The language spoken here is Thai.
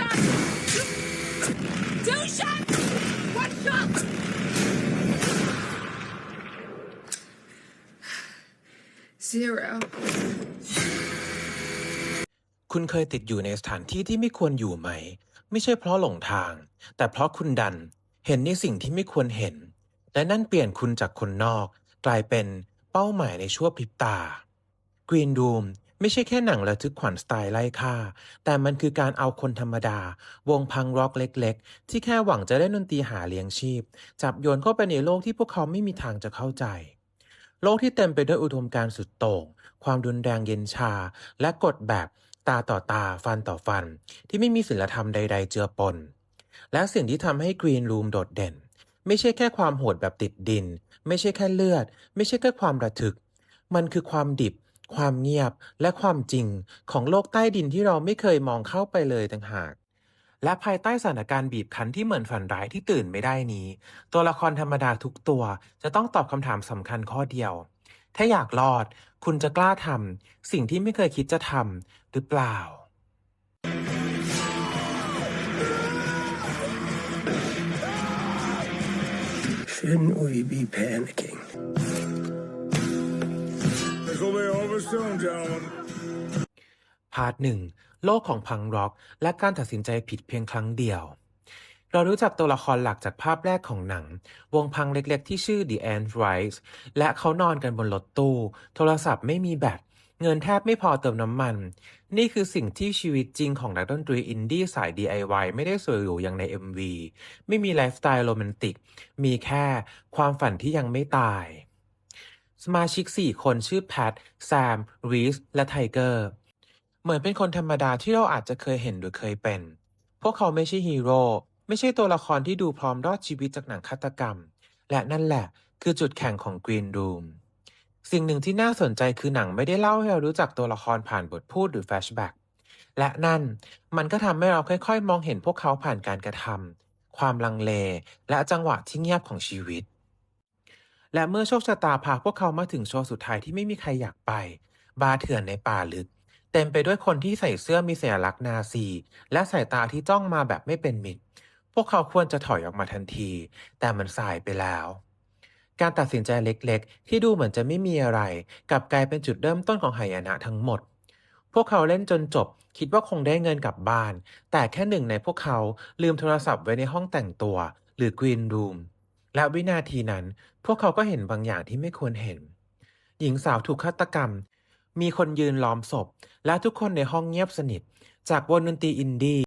shot! Two shots! One shot! Zero. คุณเคยติดอยู่ในสถานที่ที่ไม่ควรอยู่ไหม ไม่ใช่เพราะหลงทาง แต่เพราะคุณดันเห็นในสิ่งที่ไม่ควรเห็น และนั่นเปลี่ยนคุณจากคนนอก กลายเป็นเป้าหมายในชั่วพริบตา Green Room ไม่ใช่แค่หนังระทึกขวัญสไตล์ไล่ฆ่า แต่มันคือการเอาคนธรรมดา วงพังร็อกเล็กๆ ที่แค่หวังจะได้ดนตรีหาเลี้ยงชีพ จับโยนเข้าไปในโลกที่พวกเขาไม่มีทางจะเข้าใจ โลกที่เต็มไปด้วยอุดมการณ์สุดโต่ง ความรุนแรงเย็นชา และกฎแบบตาต่อตาฟันต่อฟัน ที่ไม่มีศีลธรรมใด ๆ เจือปน และสิ่งที่ทำให้ Green Room โดดเด่น ไม่ใช่แค่ความโหดแบบติดดิน ไม่ใช่แค่เลือด ไม่ใช่แค่ความระทึก มันคือความดิบ ความเงียบและความจริงของโลกใต้ดินที่เราไม่เคยมองเข้าไปเลยต่างหากและภายใต้สถานการณ์บีบคั้นที่เหมือนฝันร้ายที่ตื่นไม่ได้นี้ ตัวละครธรรมดาทุกตัวจะต้องตอบคำถามสำคัญข้อเดียว ถ้าอยากรอด คุณจะกล้าทำสิ่งที่ไม่เคยคิดจะทำหรือเปล่า Shouldn't we be panicking? Soon, gentlemen. พาร์ทหนึ่งโลกของพังร็อกและการตัดสินใจผิดเพียงครั้งเดียว เรารู้จักตัวละครหลักจากภาพแรกของหนัง วงพังเล็กๆที่ชื่อ The Ant Rise และเขานอนกันบนรถตู้ โทรศัพท์ไม่มีแบตเงินแทบไม่พอเติมน้ำมัน นี่คือสิ่งที่ชีวิตจริงของนักดนตรีอินดี้สาย DIY ไม่ได้สวยหรูอย่างใน MV ไม่มีไลฟ์สไตล์โรแมนติก มีแค่ความฝันที่ยังไม่ตาย สมาชิก 4 คนชื่อแพท แซม รีส และไทเกอร์ เหมือนเป็นคนธรรมดาที่เราอาจจะเคยเห็นหรือเคยเป็น พวกเขาไม่ใช่ฮีโร่ ไม่ใช่ตัวละครที่ดูพร้อมรอดชีวิตจากหนังฆาตกรรม และนั่นแหละ คือจุดแข็งของ Green Room สิ่งหนึ่งที่น่าสนใจคือหนังไม่ได้เล่าให้เรารู้จักตัวละครผ่านบทพูดหรือแฟชแบ็กและนั่นมันก็ทำให้เราค่อย ๆ มองเห็นพวกเขาผ่านการกระทำความลังเล และจังหวะที่เงียบของชีวิต และเมื่อโชคชะตาพาพวกเขามาถึงโชว์สุดท้ายที่ไม่มีใครอยากไป บาร์เถื่อนในป่าลึก เต็มไปด้วยคนที่ใส่เสื้อมีสัญลักษณ์นาซี และสายตาที่จ้องมาแบบไม่เป็นมิตร พวกเขาควรจะถอยออกมาทันที แต่มันสายไปแล้ว การตัดสินใจเล็กๆ ที่ดูเหมือนจะไม่มีอะไรกลับกลายเป็นจุดเริ่มต้นของหายนะทั้งหมด พวกเขาเล่นจนจบ คิดว่าคงได้เงินกลับบ้าน แต่แค่หนึ่งในพวกเขาลืมโทรศัพท์ไว้ในห้องแต่งตัว หรือกรีนรูม และวินาทีนั้น พวกเขาก็เห็นบางอย่างที่ไม่ควรเห็น หญิงสาวถูกฆาตกรรม มีคนยืนล้อมศพ และทุกคนในห้องเงียบสนิท จากวงดนตรีอินดี้